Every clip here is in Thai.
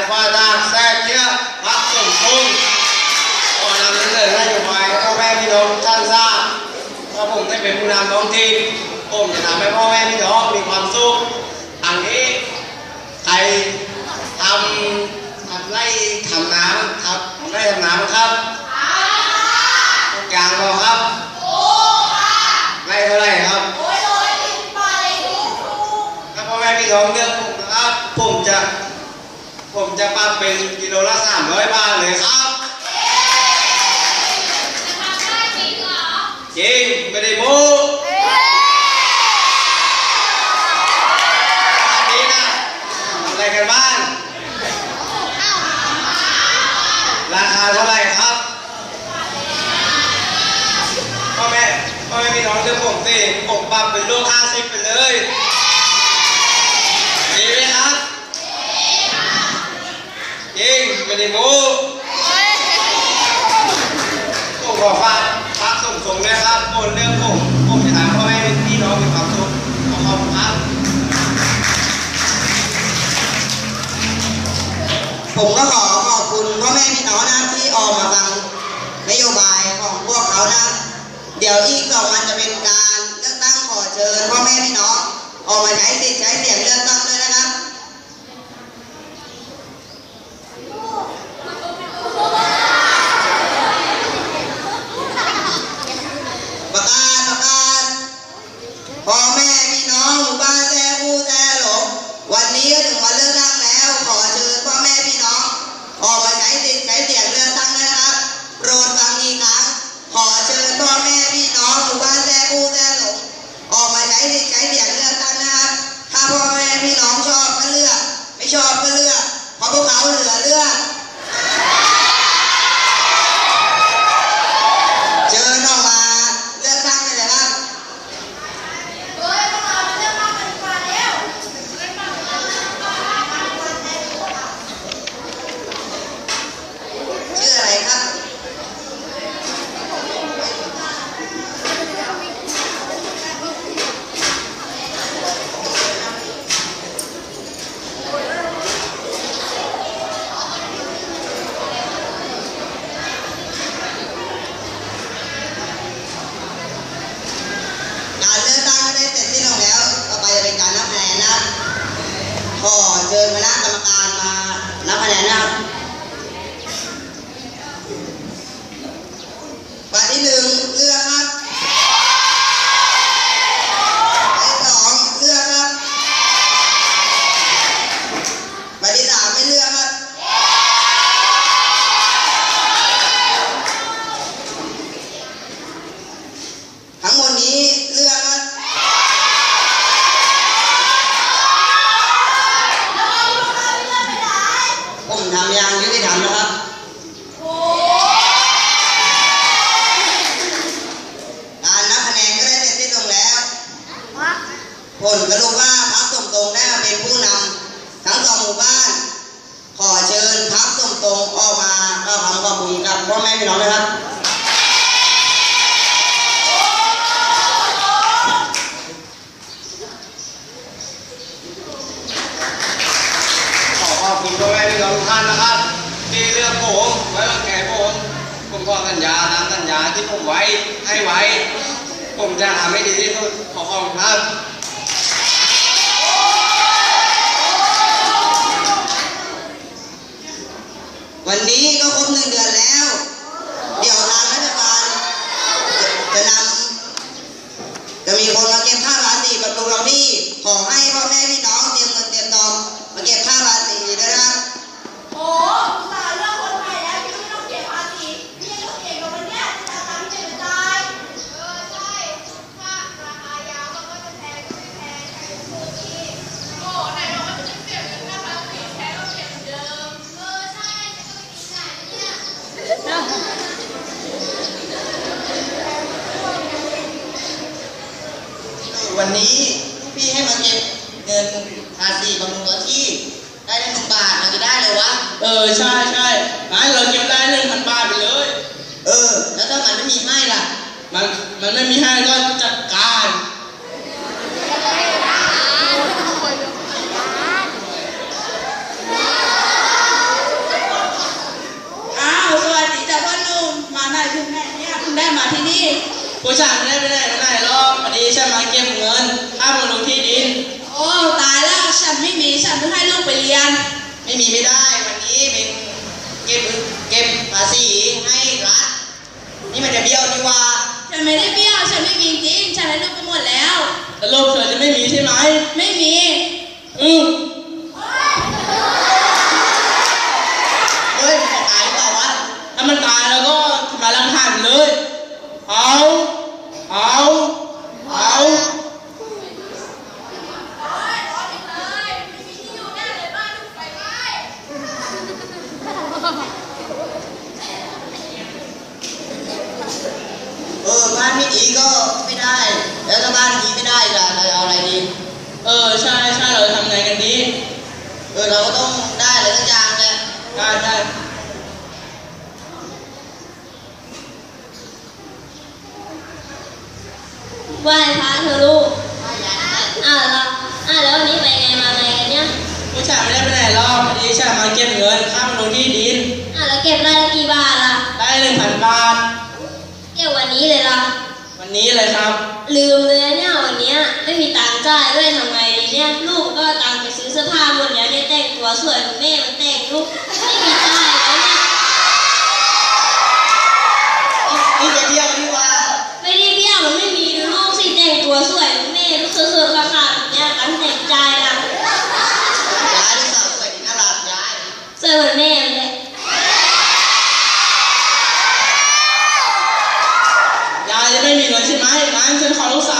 นายฟ้าดาแท้เชื้อพักสมพงศ์ขอนำเสนอนโยบายให้พ่อแม่พี่น้องท่านทราบว่าผมได้เป็นผู้นำท้องถิ่นผมจะทำให้พ่อแม่พี่น้องมีความสุขอันนี้ใครทำทำไร่ทำน้ำครับไร่ทำน้ำครับทุกอย่างเราครับไร่เท่าไรครับถ้าพ่อแม่พี่น้องเลือกผมนะครับผมจะ ผมจะปรับเป็นกิโลละสามร้อยบาทเลยครับจริงไม่ได้โม้อันนี้นะทำอะไรกันบ้างราคาเท่าไหร่ครับพ่อแม่พ่อแม่พี่น้องเลือกผมสิผมปรับเป็นลูกห้าสิบไปเลย ดีไหมครับจริง ไม่ได้โม้ผมขอฝากพักส่งส่งนะครับบนเรื่องผมผมจะทำพ่อแม่พี่น้องมีความสุขขอขอบคุณครับผมก็ขอขอบคุณพ่อแม่พี่น้องนะที่ออกมาฟังนโยบายของพวกเขานะเดี๋ยวอีกสองวันจะเป็นการเลือกตั้งขอเชิญพ่อแม่พี่น้องออกมาใช้สิทธิ์ใช้เสียงเลือกตั้งด้วยนะครับ ที่อผมไว้วางใจผมผมขอสัญญาตามสัญญาที่ผมไว้ให้ไว้ ผมจะทำให้ดีที่สุดขอขอบคุณครับวันนี้ก็ครบหนึ่งเดือนแล้ว เดี๋ยวทางรัฐบาลจะนำจะมีคนมาเก็บค่าภาษีประตูเราที่ขอให้พ่อแม่พี่น้องเตรียมเงินเตรียมทองมาเก็บค่าภาษี วันนี้พี่ให้มาเก็บเงินภาษีบำรุงตัวที่ ได้หนึ่งบาทมันจะได้เลยวะ เออใช่ใช่งั้นเราเก็บได้หนึ่งพันบาทไปเลย เออ แล้วถ้ามันไม่มีให้ล่ะ มันมันไม่มีให้ก็จะ ผู้ชายไม่ได้ไปไหนไปไหนหรอกพอดีฉันมาเก็บเงินค่าบำรุงที่ดิน โอ้ตายแล้วฉันไม่มีฉันเพิ่งให้ลูกไปเรียน ไม่มีไม่ได้วันนี้เป็นเก็บเก็บภาษีให้รัฐนี่มันจะเบี้ยวนี่ว่าฉันไม่ได้เบี้ยวฉันไม่มีจริงฉันให้ลูกไปหมดแล้วแล้วลูกเธอจะไม่มีใช่ไหมไม่มี อืม เฮ้ยมันจะตายหรือเปล่าวะ ถ้ามันตายแล้วก็ทำลายหลักฐานเลย เอา เอา เอา เออบ้านไม่ดีก็ไม่ได้ แล้วถ้าบ้านดีไม่ได้ล่ะเราจะเอาอะไรดี เออใช่ใช่เราจะทำไงกันดี เออเราก็ต้องได้อะไรสักอย่างแหละ ได้ได้ ไหว้พระเธอะลูกอ้าวแล้วอ้าวแล้ววันนี้ไปไงมาไงกันเนี่ยผู้ชายไม่ได้ไปไหนหรอกพอดีฉันมาเก็บเงินค่าบำรุงที่ดินอ้าวแล้วเก็บได้กี่บาทล่ะ ได้หนึ่งพันบาท เก็บวันนี้เลยล่ะ วันนี้เลยครับ ลืมเลยเนี่ยวันเนี้ยไม่มีตังค์จ่ายด้วยทำไงดีเนี่ยลูกก็เอาตังค์ไปซื้อเสื้อผ้าหมดแล้วเนี่ยแต่งตัวสวยเหมือนแม่มันแต่งลูกไม่มีจ่ายแล้วเนี่ยนี่จะเบี้ยวนี่ สื้อๆขาดๆแบบเนี่ยตั้งแต่งใจายล่ะยายลูกสาวสวยดีน่ารักย้ายสวยเหมือนแม่เลยยายจะไม่มีเงินใช่ไหมงั้นฉันขอลูกสาว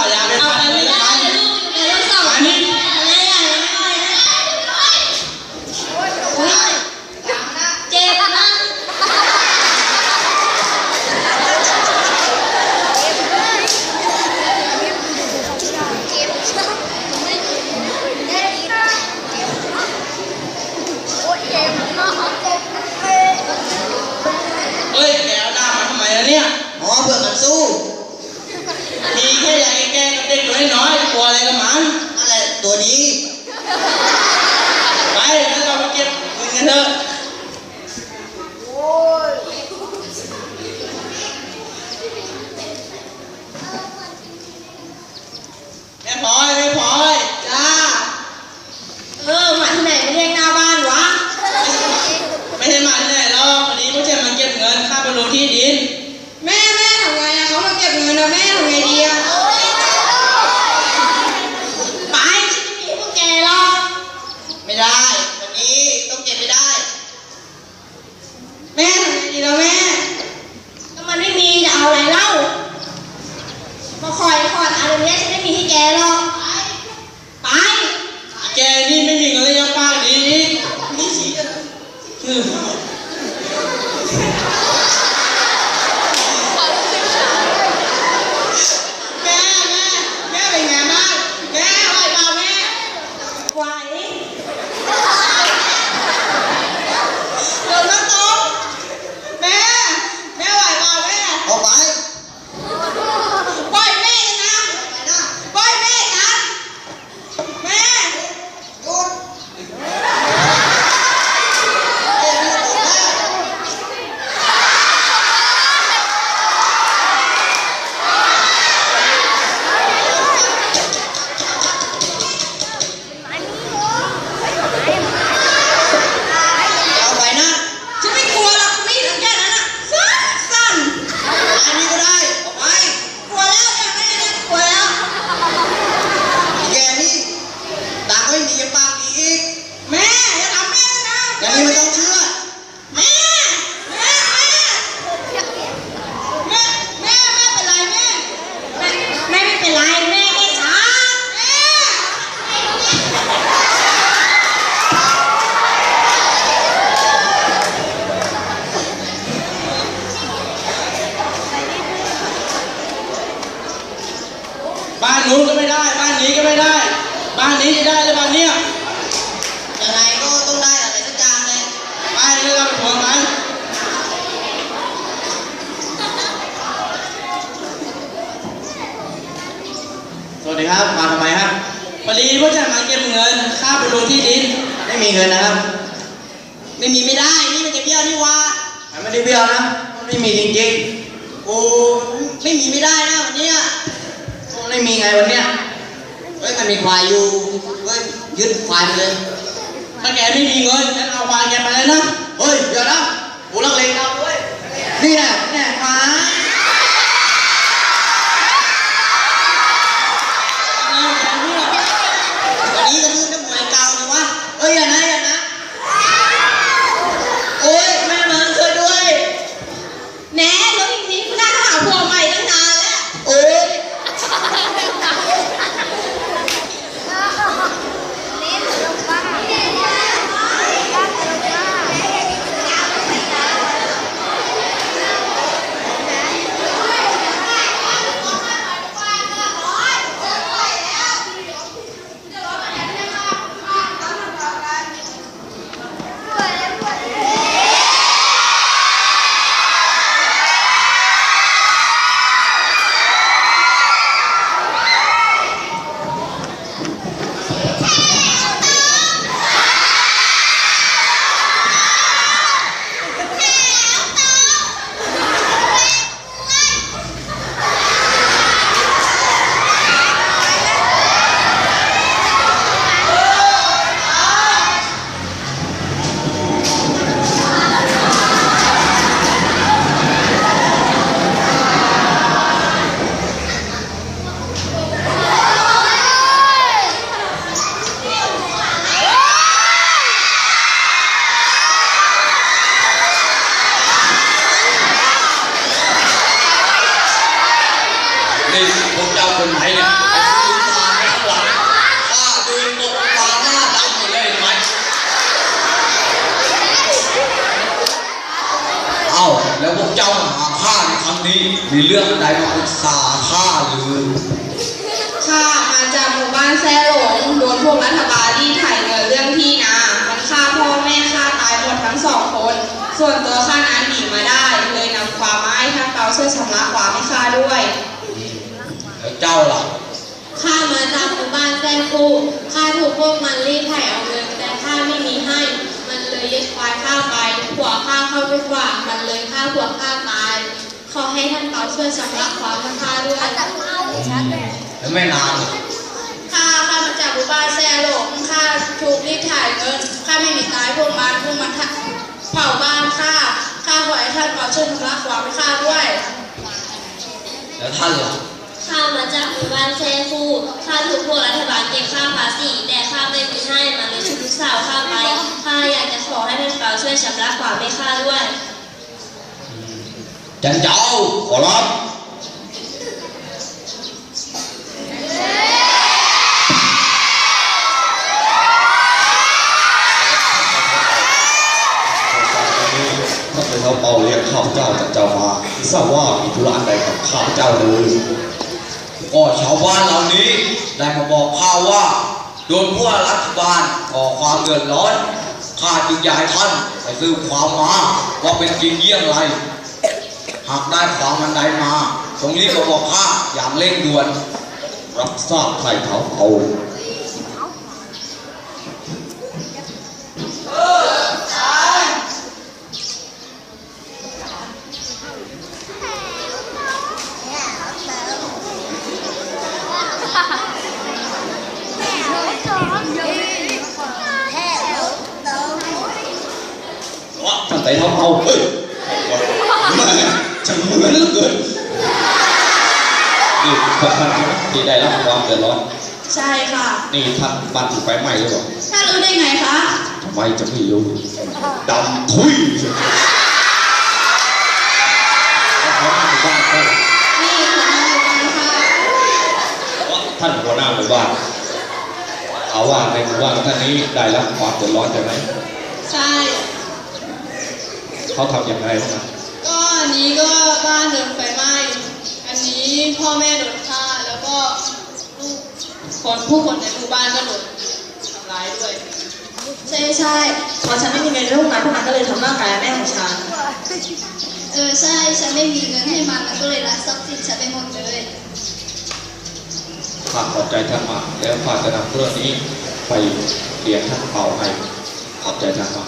ดีครับ มาทำไมครับปอดีว่าจะมาเก็บเงิน ค่าบำรุงที่ดิน ไม่มีเงินนะครับ ไม่มีไม่ได้ นี่มันจะเบี้ยวนี่วะมันไม่ได้เบี้ยวนะ มันไม่มีจริงๆ โอ้ไม่มีไม่ได้นะวันนี้มันไม่มีไงวันเนี้ยเฮ้ยมันมีควายอยู่เฮ้ยยึดควายเลย ถ้าแกไม่มีเงินฉันเอาควายแกไปเลยนะ เฮ้ยเดี๋ยวนะกูรักเลเอาเฮ้ยนี่แหละนี่แหละควาย พวกรัฐบาลรีดไถเงินเรื่องที่นา มันฆ่าพ่อแม่ฆ่าตายหมดทั้งสองคน ส่วนตัวข้านั้นหนีมาได้ เลยนำความมาให้ท่านเปาช่วยชำระความให้ข้าด้วย แล้วเจ้าล่ะ ข้ามาจากหมู่บ้านแซงคูข้าถูกพวกมันรีดไถเอาเงินแต่ข้าไม่มีให้ มันเลยยึดควายข้าไปผัวข้าเข้าไปขวางมันเลยฆ่าผัวข้าตาย ขอให้ท่านเปาช่วยชำระความให้ข้าด้วยแล้วไม่นานหรอก ข้าข้ามาจากหมู่บ้าแซ่หลงข้าถูกรีดถ่ายเงินข้าไม่มีตายพวกมันพวกมันเผาบ้านข้าข้าขอให้ท่านเปาช่วยชำระความให้ข้าด้วย แล้วท่านล่ะข้ามาจากหมู่บ้านแซงคูข้าถูกพวกรัฐบาลเก็บค่าภาษีแต่ข้าไม่มีให้มันเลยชุบลูกสาวข้าไปข้าอยากจะขอให้ท่านเปาช่วยชำระความให้ข้าด้วยจันเจ้าขอรับ ถ้า เขาเปาเรียกข้าพเจ้าจากเจ้ามาทราบว่ามีธุระใดกับข้าพเจ้าเลยก็ชาวบ้านเหล่านี้ได้มาบอกข้าว่า โดนพวกรัฐบาลก่อความเดือดร้อนข้าจึงอยากให้ท่านไปสืบความมาว่าเป็นจริงเยี่ยงไรหากได้ความมันใดมา ตรงนี้ก็บอกข้าอย่างเร่งด่วน รับทราบไถ่เท้าเปา ท่านไต่ เท้าเปาเฮ้ยแม่ช่างเหมือนเหลือเกินนี่ท่านท่านที่ได้รับความเดือดร้อน ใช่ค่ะ นี่ท่านบ้านถูกไฟไหม้หรือเปล่าท่านรู้ได้ไงคะทำไมจะไม่รู้ดำทุยเลยท่านหัวหน้าหมู่บ้านท่านนี่คุณมาดูกันค่ะท่านหัวหน้าหมู่บ้านเอาว่าในหมู่บ้านท่านนี้ได้รับความเดือดร้อนใช่ไหมใช่ เขาทำอย่างไรนะก็อันนี้ก็บ้านโดนไฟไหม้ อันนี้พ่อแม่โดนฆ่าแล้วก็ลูกคนผู้คนในหมู่บ้านก็โดนทำร้ายด้วย ใช่ใช่พอฉันไม่มีเงินลูกมาพวกมันก็เลยทำร่างกายแม่ของฉัน เออใช่ฉันไม่มีเงินให้มันมันก็เลยรักทรัพย์สินฉันไปหมดเลยข้าขอบใจท่านมากแล้วข้าจะนำเรื่องนี้ไปไปเรียนท่านเป่าให้ขอบใจท่านมาก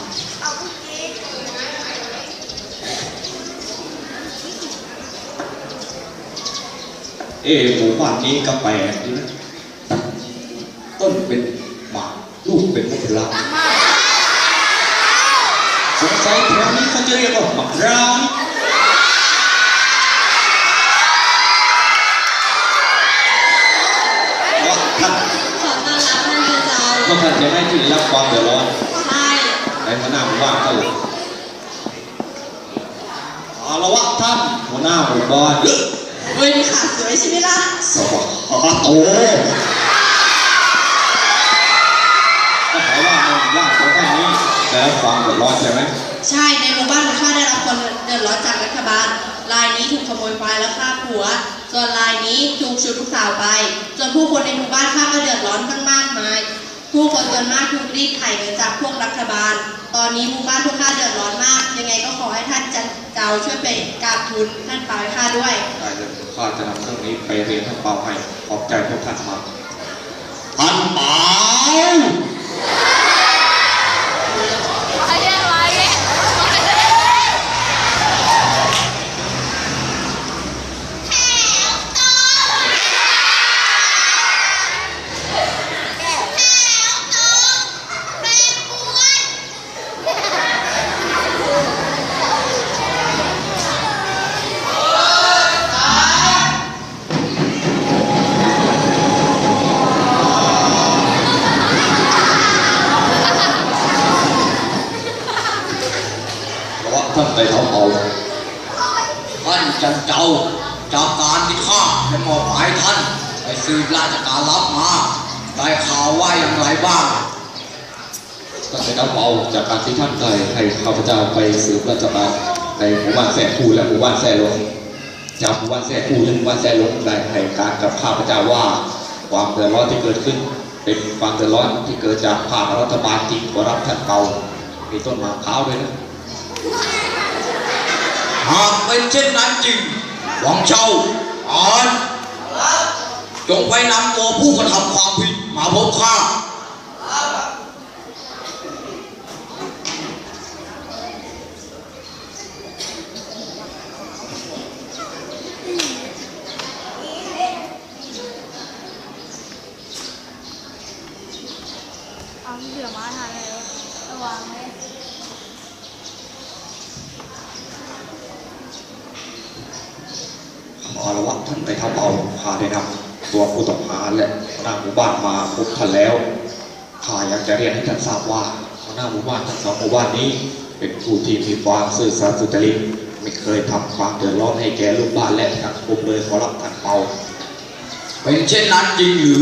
เอะหมู่บ้านนี้ก็แปลกดีนะต้นเป็นหมากลูกเป็นมะพร้าวสงสัยแถวนี้เขาจะเรียกว่ามะพร้าวว่าท่านขอต้อนรับท่านพระเจ้าว่าท่านจะให้ที่ได้รับความเดือดร้อนใช่ในหัวหน้าหมู่บ้านท่านเลยเอาละวะท่านหัวหน้าหมู่บ้าน เฮ้ยนี่ขาสวยใช่ไหมล่ะสวัสดีโอ้ก็หมายว่าในหมู่บ้านของท่านนี้ได้รับความเดือดร้อนใช่ไหมใช่ในหมู่บ้านของข้าได้รับความเดือดร้อนจากรัฐบาลรายนี้ถูกขโมยควายและฆ่าผัว ส่วนรายนี้ถูกชุดลูกสาวไปส่วนผู้คนในหมู่บ้านข้าก็เดือดร้อนกันมากมายผู้คนส่วนมากถูกรีดไถเงินจากพวกรัฐบาล ตอนนี้หมู่บ้านพวกข้าเดือดร้อนมาก ยังไงก็ขอให้ท่านจันเจ้าช่วยไปกราบทูลท่านปายข้าด้วย ข้าจะนำเรื่องนี้ไปเรียนท่านเปาให้ขอบใจพวกท่านมากท่านเปา ไปเท้าเปาท่านจันเจ้าจากการที่ข้าได้มอบหมายท่านไปสืบราชการรับมา ได้ข่าวว่าอย่างไรบ้างท่านไปเท้าเปาจากการที่ท่านได้ให้ข้าพเจ้าไปสืบราชการในหมู่บ้านแสนคูและหมู่บ้านแสนลงจากหมู่บ้านแสนคูและหมู่บ้านแสนลงได้ให้การกับข้าพเจ้าว่าความเดือดร้อนที่เกิดขึ้น เป็นความเดือดร้อนที่เกิดจากภาครัฐบาลจริงขอรับท่านเปามีต้นมะพร้าวด้วยนะ หากเป็นเช่นนั้นจริงหวังเช่าอ่านจงไปนำตัวผู้กระทำความผิดมาพบข้าเหลือมาทานเลยระวังไหม เอาละวะท่านไปเท้าเปาข้าได้นำตัวผู้ต้องหาและหัวหน้าหมู่บ้านมาพบท่านแล้วข้าอยากจะเรียนให้ท่านทราบว่าหัวหน้าหมู่ บ้านนนี้ เป็นผู้ที่มีความซื่อสัตย์สุจริตไม่เคยทำความเดือดร้อนให้แก่ลูกบ้านและสังคมเลยขอรับท่านเปาเป็นเช่นนั้นจริงหรือ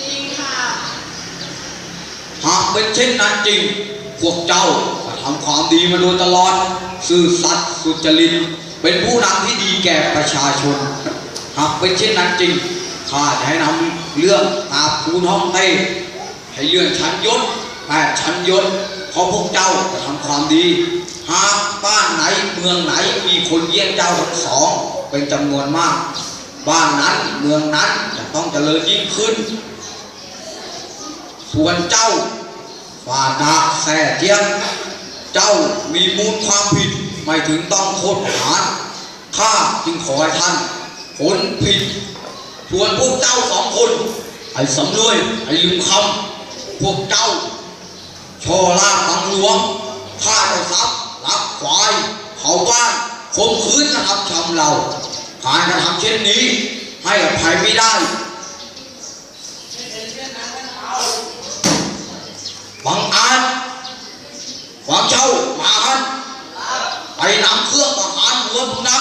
จริงค่ะหากเป็นเช่นนั้นจริง พวกเจ้าก็ทำความดีมาโดยตลอด ซื่อสัตย์สุจริตเป็นผู้นำที่ดีแก่ประชาชน หากเป็นเช่นนั้นจริงข้าจะให้นำเรื่องตาภูนห้องเต้ให้เลื่อนชั้นยศ แปดชั้นยศเพราะพวกเจ้าจะทำความดี หากบ้านไหนเมืองไหนมีคนเยี่ยงเจ้าทั้งสองเป็นจำนวนมาก บ้านนั้นเมืองนั้นจะต้องเจริญยิ่งขึ้น ส่วนเจ้าฟาดาแส่เจียงเจ้ามีมูลความผิดไม่ถึงต้องโทษประหารข้าจึงขอให้ท่านผลผิดส่วนพวกเจ้าสองคนไอ้สำรวยไอ้ลืมคำพวกเจ้า ช่อลาบังหลวงฆ่าเจ้าทรัพย์ลักควายเผาบ้านข่มขืนกระทำชำเราการกระทำเช่นนี้ให้อภัยไม่ได้บังอาจหวังเจ้ามาฮันไปนำเครื่องประหารหัวมึงนะ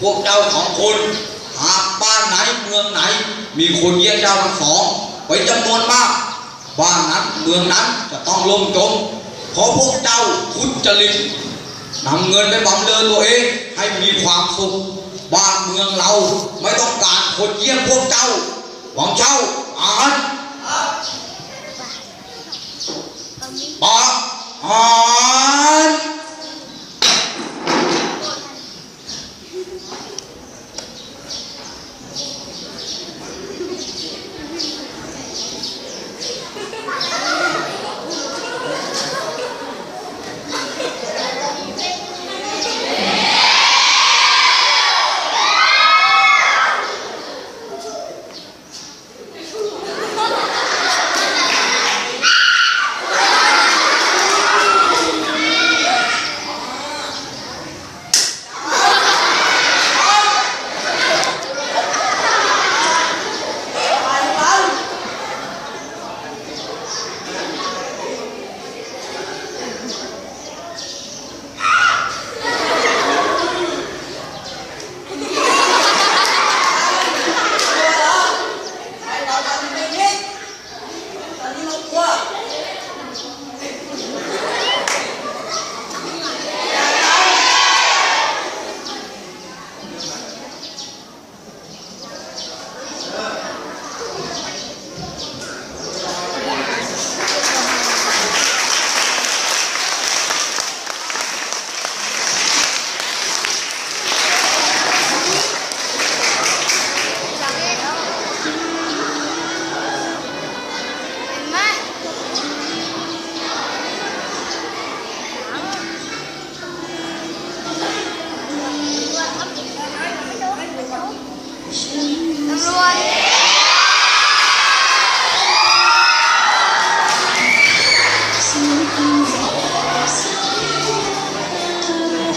พวกเจ้าสองคนหากบ้านไหนเมืองไหน มีคนเยี่ยงเจ้าทั้งสองเป็นจำนวนมากบบ้านนั้นเมืองนั้นจะต้องล่มจมเพราะพวกเจ้าทุจริตนำเงินไปบำเรอตัวเองให้มีความสุขบ้านเมืองเราไม่ต้องการคนเยี่ยมพวกเจ้าหวังเจ้าอ่านปะอ่าน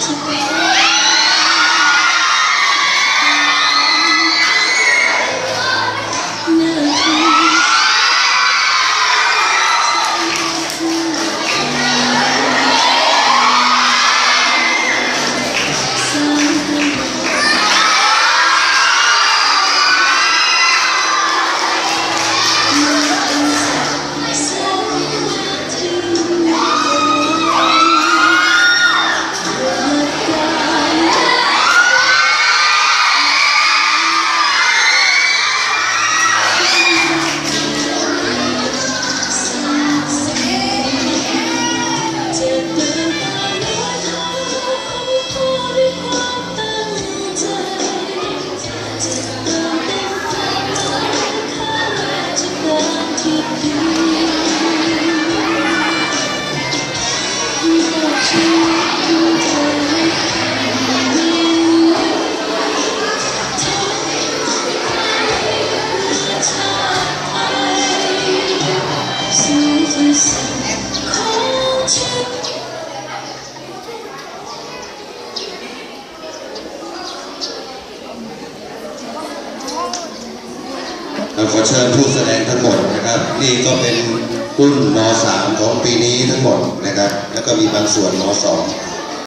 เรา เป็นรุ่นม .3 ของ